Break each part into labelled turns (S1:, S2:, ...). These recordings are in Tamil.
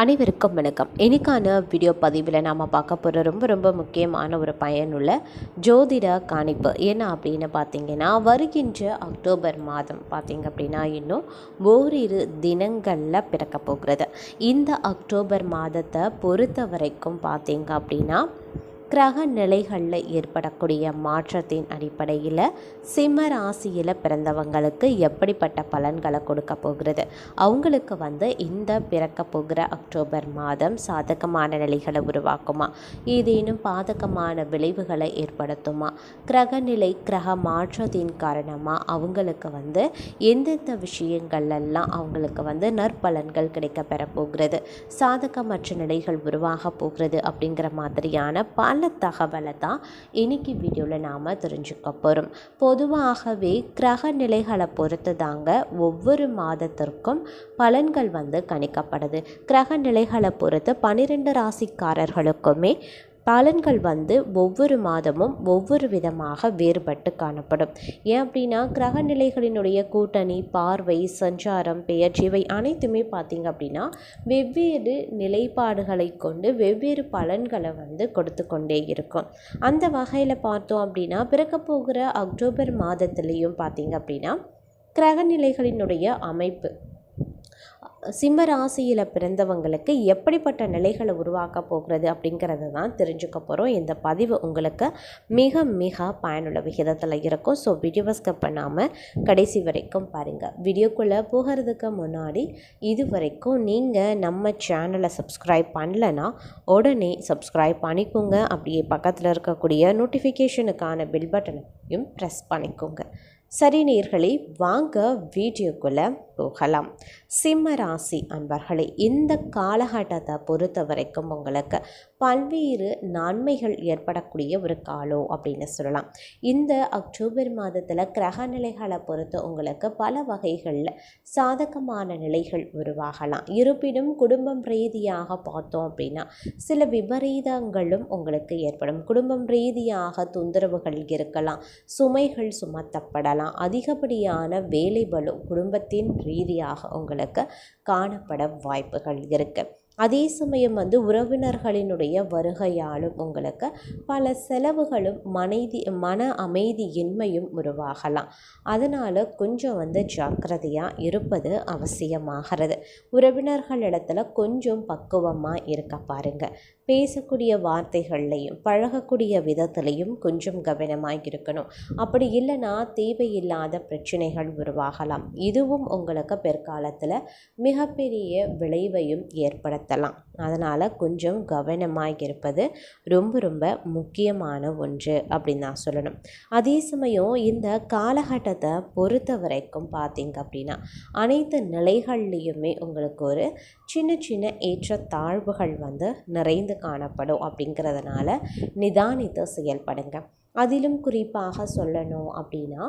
S1: அனைவருக்கும் வணக்கம். இன்றைக்கான வீடியோ பதிவில் நாம் பார்க்க போகிற ரொம்ப ரொம்ப முக்கியமான ஒரு பயனுள்ள ஜோதிட காணிப்பு என்ன அப்படின்னு பார்த்தீங்கன்னா வருகின்ற அக்டோபர் மாதம் பார்த்தீங்க அப்படின்னா இன்னும் ஓரிரு தினங்களில் பிறக்க போகிறது. இந்த அக்டோபர் மாதத்தை பொறுத்த வரைக்கும் பார்த்தீங்க அப்படின்னா கிரக நிலைகளில் ஏற்படக்கூடிய மாற்றத்தின் அடிப்படையில் சிம்ம ராசியில் பிறந்தவங்களுக்கு எப்படிப்பட்ட பலன்களை கொடுக்க போகிறது? அவங்களுக்கு வந்து இந்த பிறக்க போகிற அக்டோபர் மாதம் சாதகமான நிலைகளை உருவாக்குமா? ஏதேனும் பாதகமான விளைவுகளை ஏற்படுத்துமா? கிரகநிலை கிரக மாற்றத்தின் காரணமாக அவங்களுக்கு வந்து எந்தெந்த விஷயங்கள்லாம் அவங்களுக்கு வந்து நற்பலன்கள் கிடைக்க பெற போகிறது? சாதகமற்ற நிலைகள் உருவாக போகிறது அப்படிங்கிற மாதிரியான பல தகவலை தான் இன்னைக்கு வீடியோவில் நாம் தெரிஞ்சுக்க போகிறோம் பொதுவாகவே கிரக நிலைகளை பொறுத்து தாங்க ஒவ்வொரு மாதத்திற்கும் பலன்கள் வந்து கணிக்கப்படுது. கிரக நிலைகளை பொறுத்து பன்னிரெண்டு ராசிக்காரர்களுக்குமே பலன்கள் வந்து ஒவ்வொரு மாதமும் ஒவ்வொரு விதமாக வேறுபட்டு காணப்படும். ஏன் அப்படின்னா கிரக நிலைகளினுடைய கூட்டணி பார்வை சஞ்சாரம் பெயர்ச்சி இவை அனைத்துமே பார்த்திங்க அப்படின்னா வெவ்வேறு நிலைப்பாடுகளை கொண்டு வெவ்வேறு பலன்களை வந்து கொடுத்து கொண்டே இருக்கும். அந்த வகையில் பார்த்தோம் அப்படின்னா பிறக்க போகிற அக்டோபர் மாதத்துலேயும் பார்த்திங்க அப்படின்னா கிரக நிலைகளினுடைய அமைப்பு சிம்ம ராசியில் பிறந்தவங்களுக்கு எப்படிப்பட்ட நிலைகளை உருவாக்க போகிறது அப்படிங்கிறத தான் தெரிஞ்சுக்க போகிறோம் இந்த பதிவு உங்களுக்கு மிக மிக பயனுள்ள விகிதத்தில் இருக்கும். ஸோ வீடியோவை ஸ்கிப் பண்ணாமல் கடைசி வரைக்கும் பாருங்கள் வீடியோக்குள்ளே போகிறதுக்கு முன்னாடி இது வரைக்கும் நீங்கள் நம்ம சேனலை சப்ஸ்கிரைப் பண்ணலன்னா உடனே சப்ஸ்கிரைப் பண்ணிக்கோங்க. அப்படியே பக்கத்தில் இருக்கக்கூடிய நோட்டிஃபிகேஷனுக்கான பில் பட்டனையும் ப்ரெஸ் பண்ணிக்கோங்க. சரி நேர்களே வாங்க வீடியோக்குள்ளே போகலாம். சிம்ம ராசி அன்பர்களே இந்த காலகட்டத்தை பொறுத்த வரைக்கும் உங்களுக்கு பல்வேறு நன்மைகள் ஏற்படக்கூடிய ஒரு காலம் அப்படின்னு சொல்லலாம். இந்த அக்டோபர் மாதத்தில் கிரக நிலைகளை பொறுத்து உங்களுக்கு பல வகைகளில் சாதகமான நிலைகள் உருவாகலாம். இருப்பினும் குடும்பம் ரீதியாக பார்த்தோம் அப்படின்னா சில விபரீதங்களும் உங்களுக்கு ஏற்படும். குடும்பம் ரீதியாக தொந்தரவுகள் இருக்கலாம் சுமைகள் சுமத்தப்படலாம். அதிகப்படியான வேலை பலு குடும்பத்தின் ரீதியாக உங்களுக்கு காணப்பட வாய்ப்புகள் இருக்குது அதே சமயம் வந்து உறவினர்களினுடைய வருகையாலும் உங்களுக்கு பல செலவுகளும் மனைதி மன அமைதியின்மையும் உருவாகலாம். அதனால் கொஞ்சம் வந்து ஜாக்கிரதையாக இருப்பது அவசியமாகிறது. உறவினர்களிடத்தில் கொஞ்சம் பக்குவமாக இருக்க பாருங்கள் பேசக்கூடிய வார்த்தைகள்லையும் பழகக்கூடிய விதத்துலையும் கொஞ்சம் கவனமாக இருக்கணும் அப்படி இல்லைன்னா தேவையில்லாத பிரச்சனைகள் உருவாகலாம். இதுவும் உங்களுக்கு பிற்காலத்தில் மிகப்பெரிய விளைவையும் ஏற்படுத்தலாம். அதனால் கொஞ்சம் கவனமாக இருப்பது ரொம்ப ரொம்ப முக்கியமான ஒன்று அப்படின்னு நான் சொல்லணும். அதே சமயம் இந்த காலகட்டத்தை பொறுத்த வரைக்கும் பார்த்தீங்க அப்படின்னா அனைத்து நிலைகள்லேயுமே உங்களுக்கு ஒரு சின்ன சின்ன ஏற்ற தாழ்வுகள் வந்து நிறைந்து காணப்படும் அப்படிங்கிறதுனால நிதானித்து செயல்படுங்க. அதிலும் குறிப்பாக சொல்லணும் அப்படின்னா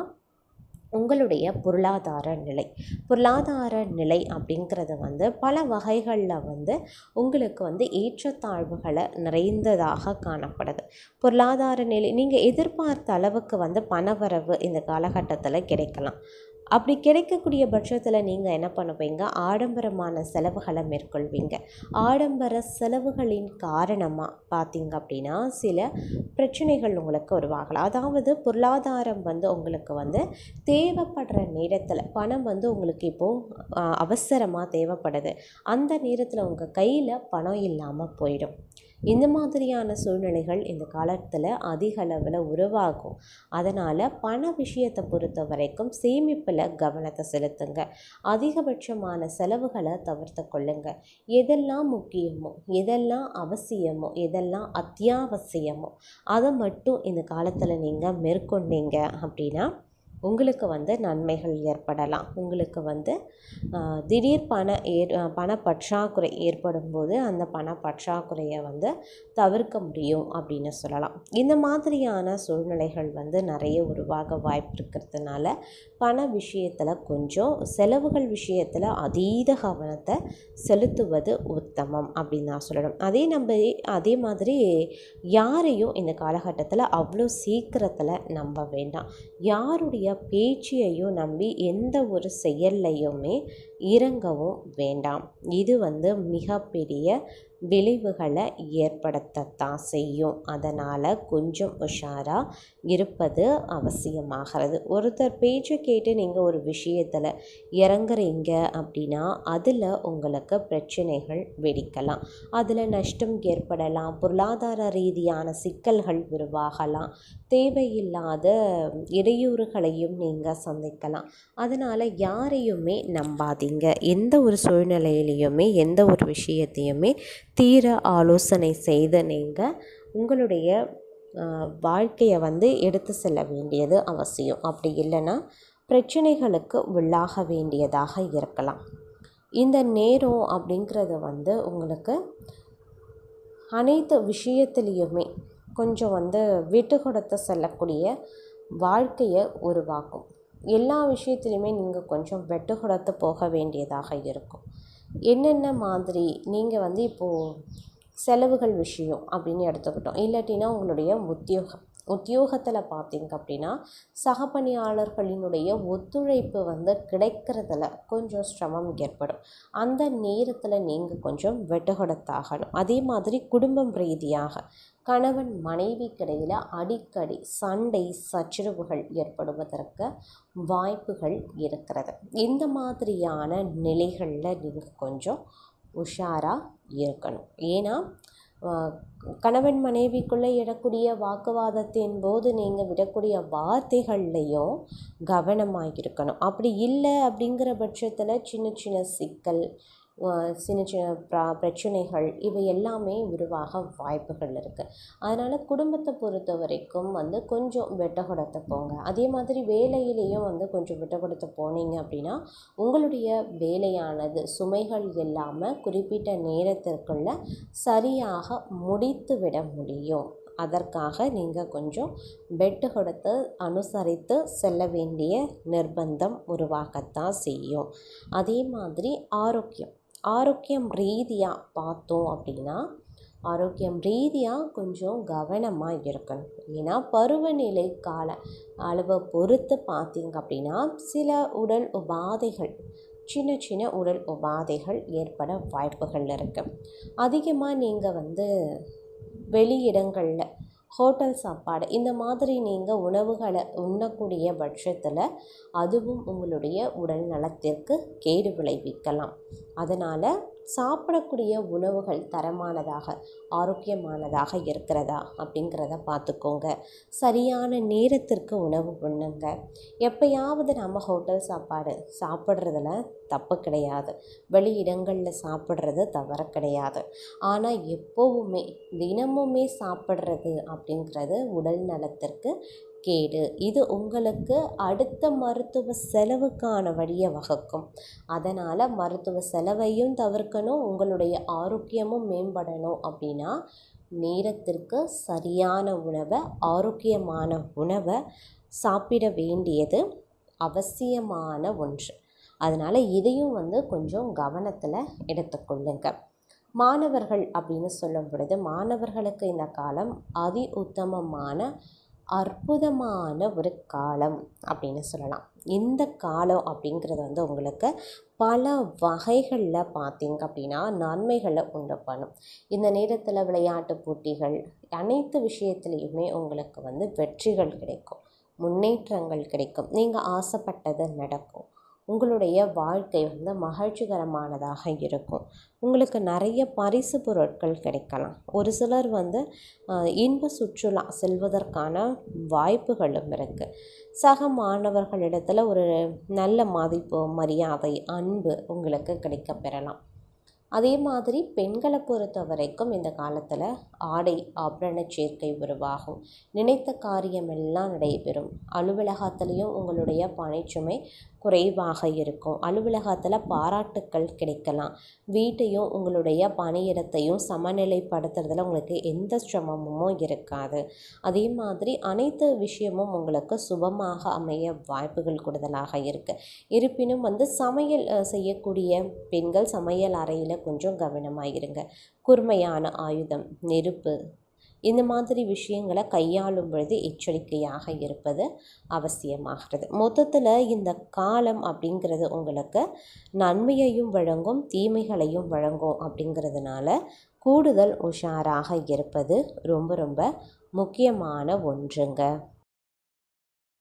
S1: உங்களுடைய பொருளாதார நிலை. பொருளாதார நிலை அப்படிங்கிறது வந்து பல வகைகளில் வந்து உங்களுக்கு வந்து ஏற்றத்தாழ்வுகளை நிறைந்ததாக காணப்படுது. பொருளாதார நிலை நீங்கள் எதிர்பார்த்த அளவுக்கு வந்து பணவரவு இந்த காலகட்டத்தில் கிடைக்கலாம். அப்படி கிடைக்கக்கூடிய பட்சத்தில் நீங்கள் என்ன பண்ணுவீங்க? ஆடம்பரமான செலவுகளை மேற்கொள்வீங்க. ஆடம்பர செலவுகளின் காரணமாக பார்த்தீங்க அப்படின்னா சில பிரச்சனைகள் உங்களுக்கு உருவாகலாம். அதாவது பொருளாதாரம் வந்து உங்களுக்கு வந்து தேவைப்படுற நேரத்தில் பணம் வந்து உங்களுக்கு இப்போது அவசரமாக தேவைப்படுது. அந்த நேரத்தில் உங்கள் கையில் பணம் இல்லாமல் போயிடும். இந்த மாதிரியான சூழ்நிலைகள் இந்த காலத்தில் அதிக அளவில் உருவாகும். அதனால் பண விஷயத்தை பொறுத்த வரைக்கும் சேமிப்பில் கவனத்தை செலுத்துங்க. அதிகபட்சமான செலவுகளை தவிர்த்து கொள்ளுங்க. எதெல்லாம் முக்கியமோ எதெல்லாம் அவசியமோ எதெல்லாம் அத்தியாவசியமோ அதை மட்டும் இந்த காலத்தில் நீங்கள் மேற்கொண்டீங்க அப்படின்னா உங்களுக்கு வந்து நன்மைகள் ஏற்படலாம். உங்களுக்கு வந்து திடீர் பண ஏற் பண பற்றாக்குறை ஏற்படும் போது அந்த பண பற்றாக்குறையை வந்து தவிர்க்க முடியும் அப்படின்னு சொல்லலாம். இந்த மாதிரியான சூழ்நிலைகள் வந்து நிறைய உருவாக வாய்ப்பு இருக்கிறதுனால பண விஷயத்தில் கொஞ்சம் செலவுகள் விஷயத்தில் அதீத கவனத்தை செலுத்துவது உத்தமம் அப்படின்னு நான் சொல்லணும். அதே நம்ம அதே மாதிரி யாரையும் இந்த காலகட்டத்தில் அவ்வளோ சீக்கிரத்தில் நம்ப வேண்டாம். யாருடைய யாருடைய பேச்சையும் நம்பி எந்த ஒரு செயல்லையுமே இறங்கவும் வேண்டாம். இது வந்து மிகப்பெரிய விளைவுகளை ஏற்படுத்தத்தான் செய்யும். அதனால் கொஞ்சம் உஷாராக இருப்பது அவசியமாகிறது. ஒருத்தர் பேச்சை கேட்டு நீங்கள் ஒரு விஷயத்தில் இறங்குறீங்க அப்படின்னா அதில் உங்களுக்கு பிரச்சனைகள் வெடிக்கலாம். அதில் நஷ்டம் ஏற்படலாம். பொருளாதார ரீதியான சிக்கல்கள் உருவாகலாம். தேவையில்லாத இடையூறுகளையும் நீங்கள் சந்திக்கலாம். அதனால் யாரையுமே நம்பாதீங்க. எந்த ஒரு சூழ்நிலையிலையுமே எந்த ஒரு விஷயத்தையுமே தீர ஆலோசனை செய்து நீங்கள் உங்களுடைய வாழ்க்கையை வந்து எடுத்து செல்ல வேண்டியது அவசியம். அப்படி இல்லைன்னா பிரச்சனைகளுக்கு உள்ளாக வேண்டியதாக இருக்கலாம். இந்த நேரம் அப்படிங்கிறது வந்து உங்களுக்கு அனைத்து விஷயத்துலேயுமே கொஞ்சம் வந்து விட்டு கொடுத்து செல்லக்கூடிய வாழ்க்கையை உருவாக்கும். எல்லா விஷயத்துலையுமே நீங்கள் கொஞ்சம் வெட்டு கொடுத்து போக வேண்டியதாக இருக்கும். என்னென்ன மாதிரி நீங்கள் வந்து இப்போது செலவுகள் விஷயம் அப்படின்னு எடுத்துக்கிட்டோம். இல்லாட்டினா உங்களுடைய உத்தியோகம். உத்தியோகத்தில் பார்த்தீங்க அப்படின்னா சக பணியாளர்களினுடைய ஒத்துழைப்பு வந்து கிடைக்கிறதுல கொஞ்சம் சிரமம் ஏற்படும். அந்த நேரத்தில் நீங்கள் கொஞ்சம் வெட்டுகொடத்தாகணும் அதே மாதிரி குடும்பம் ரீதியாக கணவன் மனைவிக்கிடையில் அடிக்கடி சண்டை சச்சரவுகள் ஏற்படுவதற்கு வாய்ப்புகள் இருக்கிறது. இந்த மாதிரியான நிலைகளில் நீங்கள் கொஞ்சம் உஷாராக இருக்கணும். ஏன்னா கணவன் மனைவிக்குள்ளே இடக்கூடிய வாக்குவாதத்தின் போது நீங்கள் விடக்கூடிய வார்த்தைகள்லையும் கவனமாக இருக்கணும். அப்படி இல்லை அப்படிங்கிற பட்சத்தில் சின்ன சின்ன சிக்கல் சின்ன சின்ன ப்ரா பிரச்சனைகள் இவை எல்லாமே உருவாக வாய்ப்புகள் இருக்குது அதனால் குடும்பத்தை பொறுத்த வரைக்கும் வந்து கொஞ்சம் வெட்ட கொடுத்து போங்க. அதே மாதிரி வேலையிலையும் வந்து கொஞ்சம் விட்ட கொடுத்து போனீங்க அப்படின்னா உங்களுடைய வேலையானது சுமைகள் இல்லாமல் குறிப்பிட்ட நேரத்திற்குள்ள சரியாக முடித்து விட முடியும். அதற்காக நீங்கள் கொஞ்சம் பெட்டு கொடுத்து அனுசரித்து செல்ல வேண்டிய நிர்பந்தம் உருவாகத்தான் செய்யும். அதே மாதிரி ஆரோக்கியம். ஆரோக்கியம் ரீதியாக பார்த்தோம் அப்படின்னா ஆரோக்கியம் ரீதியாக கொஞ்சம் கவனமாக இருக்கணும். ஏன்னா பருவநிலை கால அளவை பொறுத்து பார்த்தீங்க அப்படின்னா சில உடல் உபாதைகள் சின்ன சின்ன உடல் உபாதைகள் ஏற்பட வாய்ப்புகள் இருக்குது அதிகமாக நீங்கள் வந்து வெளியிடங்களில் ஹோட்டல் சாப்பாடு. இந்த மாதிரி நீங்கள் உணவுகளை உண்ணக்கூடிய பட்சத்தில் அதுவும் உங்களுடைய உடல் நலத்திற்கு கேடு விளைவிக்கலாம். அதனால் சாப்பிடக்கூடிய உணவுகள் தரமானதாக ஆரோக்கியமானதாக இருக்கிறதா அப்படிங்கிறத பார்த்துக்கோங்க. சரியான நேரத்திற்கு உணவு உண்ணுங்க எப்போயாவது நம்ம ஹோட்டல் சாப்பாடு சாப்பிட்றதுல தப்பு கிடையாது. வெளி இடங்களில் சாப்பிட்றது தவறு கிடையாது. ஆனால் எப்போவுமே தினமுமே சாப்பிட்றது அப்படிங்கிறது உடல் நலத்திற்கு கேடு. இது உங்களுக்கு அடுத்த மருத்துவ செலவுக்கான வழியை வகுக்கும். அதனால் மருத்துவ செலவையும் தவிர்க்கணும் உங்களுடைய ஆரோக்கியமும் மேம்படணும் அப்படின்னா நேரத்திற்கு சரியான உணவை ஆரோக்கியமான உணவை சாப்பிட வேண்டியது அவசியமான ஒன்று. அதனால் இதையும் வந்து கொஞ்சம் கவனத்தில் எடுத்துக்கொள்ளுங்க. மாணவர்கள் அப்படின்னு சொல்லும் பொழுது மாணவர்களுக்கு இந்த காலம் அதி உத்தமமான அற்புதமான ஒரு காலம் அப்படின்னு சொல்லலாம். இந்த காலம் அப்படிங்கிறது வந்து உங்களுக்கு பல வகைகளில் பார்த்தீங்க அப்படின்னா நன்மைகளை உண்டு பண்ணும். இந்த நேரத்தில் விளையாட்டு போட்டிகள் அனைத்து விஷயத்துலேயுமே உங்களுக்கு வந்து வெற்றிகள் கிடைக்கும். முன்னேற்றங்கள் கிடைக்கும். நீங்கள் ஆசைப்பட்டது நடக்கும். உங்களுடைய வாழ்க்கை வந்து மகிழ்ச்சிகரமானதாக இருக்கும். உங்களுக்கு நிறைய பரிசு பொருட்கள் கிடைக்கலாம். ஒரு சிலர் வந்து இன்ப சுற்றுலா செல்வதற்கான வாய்ப்புகளும் இருக்குது சக மாணவர்களிடத்தில் ஒரு நல்ல மதிப்பு மரியாதை அன்பு உங்களுக்கு கிடைக்க பெறலாம். அதே மாதிரி பெண்களை பொறுத்த வரைக்கும் இந்த காலத்தில் ஆடை ஆபரண சேர்க்கை உருவாகும். நினைத்த காரியமெல்லாம் நடைபெறும். அலுவலகத்துலேயும் உங்களுடைய பணிச்சுமை குறைவாக இருக்கும். அலுவலகத்தில் பாராட்டுக்கள் கிடைக்கலாம். வீட்டையும் உங்களுடைய பணியிடத்தையும் சமநிலைப்படுத்துறதுல உங்களுக்கு எந்த சிரமமும் இருக்காது. அதே மாதிரி அனைத்து விஷயமும் உங்களுக்கு சுபமாக அமைய வாய்ப்புகள் கூடுதலாக இருக்குது இருப்பினும் வந்து சமையல் செய்யக்கூடிய பெண்கள் சமையல் அறையில் கொஞ்சம் கவனமாக இருங்க. கூர்மையான ஆயுதம் நெருப்பு இந்த மாதிரி விஷயங்களை கையாளும் பொழுது எச்சரிக்கையாக இருப்பது அவசியமாகிறது. மொத்தத்தில் இந்த காலம் அப்படிங்கிறது உங்களுக்கு நன்மையையும் வழங்கும் தீமைகளையும் வழங்கும் அப்படிங்கிறதுனால கூடுதல் உஷாராக இருப்பது ரொம்ப ரொம்ப முக்கியமான ஒன்றுங்க.